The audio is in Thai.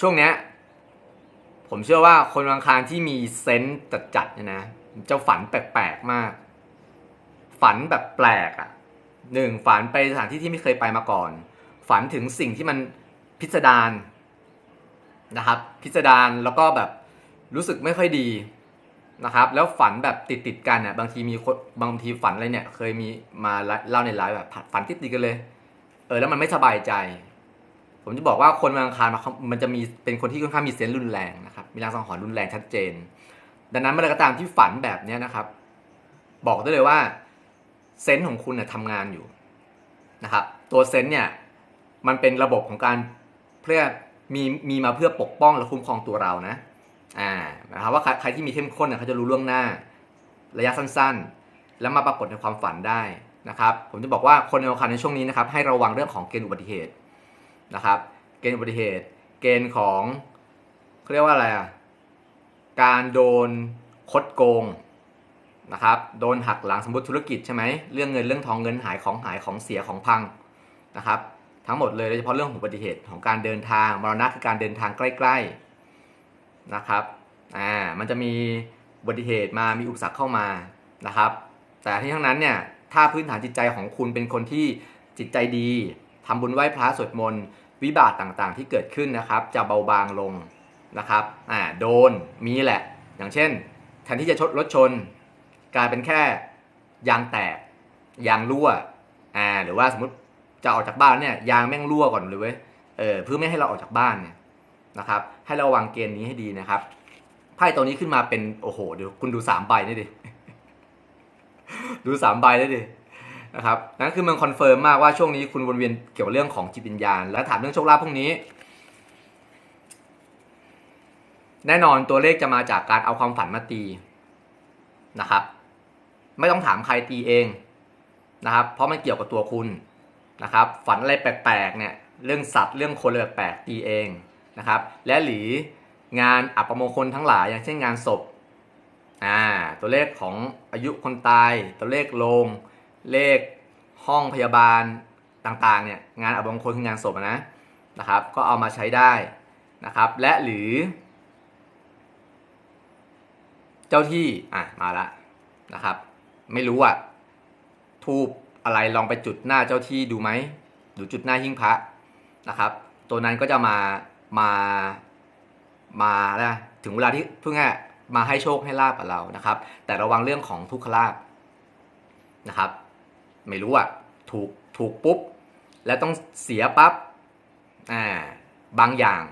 ช่วงเนี้ยผมเชื่อว่าคนอังคารที่มีเซนต์จัดๆเนี่ยนะจะฝันแปลกๆมาก ฝันแบบแปลกอะ่ะหนึ่งฝันไปสถานที่ที่ไม่เคยไปมาก่อน ฝันถึงสิ่งที่มันพิสดารนะครับ พิสดารแล้วก็แบบรู้สึกไม่ค่อยดีนะครับ แล้วฝันแบบติดติดๆกันอะบางทีมีคนบางทีฝันอะไรเนี่ย เคยมีมาเล่าในไลฟ์แบบฝันติดติดๆกันเลย เออแล้วมันไม่สบายใจ ผมจะบอกว่าคนวันอังคารมันจะมีเป็นคนที่ค่อนข้างมีเซนส์รุนแรงนะครับ มีรางสังหรณ์รุนแรงชัดเจน ดังนั้นเมื่อไรก็ตามที่ฝันแบบเนี้นะครับ บอกได้เลยว่าเซนส์ของคุณเนี่ยทำงานอยู่นะครับ ตัวเซนส์เนี่ยมันเป็นระบบของการเพื่อมีมีมาเพื่อปกป้องและคุ้มครองตัวเรานะอ่านะครับว่าใครที่มีเข้มข้นเนี่ยเขาจะรู้ล่วงหน้า ระยะสั้นๆ แล้วมาปรากฏในความฝันได้นะครับ ผมจะบอกว่าคนในวันอังคารในช่วงนี้นะครับ ให้ระวังเรื่องของเกณฑ์อุบัติเหตุ นะครับ เกณฑ์อุบัติเหตุ เกณฑ์ของเขาเรียกว่าอะไรอะ การโดนคดโกงนะครับ โดนหักหลังสมมติธุรกิจใช่ไหมเรื่องเงินเรื่องทองเงินหายของหายของเสียของพังนะครับ ทั้งหมดเลยโดยเฉพาะเรื่องของอุบัติเหตุของการเดินทางมรณะคือการเดินทางใกล้ ๆนะครับ อ่า มันจะมีอุบัติเหตุมา มีอุปสรรคเข้ามานะครับ แต่ที่ทั้งนั้นเนี่ย ถ้าพื้นฐานจิตใจของคุณเป็นคนที่จิตใจดี ทำบุญไหว้พระสวดมนต์วิบากต่างๆ ที่เกิดขึ้นนะครับ จะเบาบางลงนะครับอ่าโดนมีแหละ อย่างเช่นแทนที่จะชดรถชน กลายเป็นแค่ยางแตกยางรั่วอ่าหรือว่าสมมติจะออกจากบ้านเนี่ยยางแม่งรั่วก่อนเลยเว้ยเออเพื่อไม่ให้เราออกจากบ้านเนี่ยนะครับ ให้ระวังเกณฑ์นี้ให้ดีนะครับไพ่ตัวนี้ขึ้นมาเป็นโอ้โหเดี๋ยวคุณดูสามใบนี่ดิดูสามใบได้ดิ นะครับนั่นคือมันคอนเฟิร์มมากว่าช่วงนี้คุณวนเวียนเกี่ยวกับเรื่องของจิตวิญญาณ แล้วถามเรื่องโชคลาภพวกนี้ แน่นอนตัวเลขจะมาจากการเอาความฝันมาตีนะครับ ไม่ต้องถามใครตีเองนะครับ เพราะมันเกี่ยวกับตัวคุณนะครับ ฝันอะไรแปลกๆเนี่ยเรื่องสัตว์เรื่องคนอะไรแปลกๆตีเองนะครับ และหรืองานอัปมงคลทั้งหลายอย่างเช่นงานศพอ่าตัวเลขของอายุคนตาย ตัวเลขโรง เลขห้องพยาบาลต่างๆเนี่ยงานอัปมงคลคืองานศพนะนะครับ ก็เอามาใช้ได้นะครับ และหรือ เจ้าที่อะมาละนะครับ ไม่รู้อะทูบอะไรลองไปจุดหน้าเจ้าที่ดูไหมหรือจุดหน้าหิ้งพระนะครับ ตัวนั้นก็จะมามามานะถึงเวลาที่เพิ่งอะมาให้โชคให้ลาบกับเรานะครับ แต่ระวังเรื่องของทุกขลาบนะครับ ไม่รู้อะถูกถูกปุ๊บ แล้วต้องเสียปั๊บอ่าบางอย่าง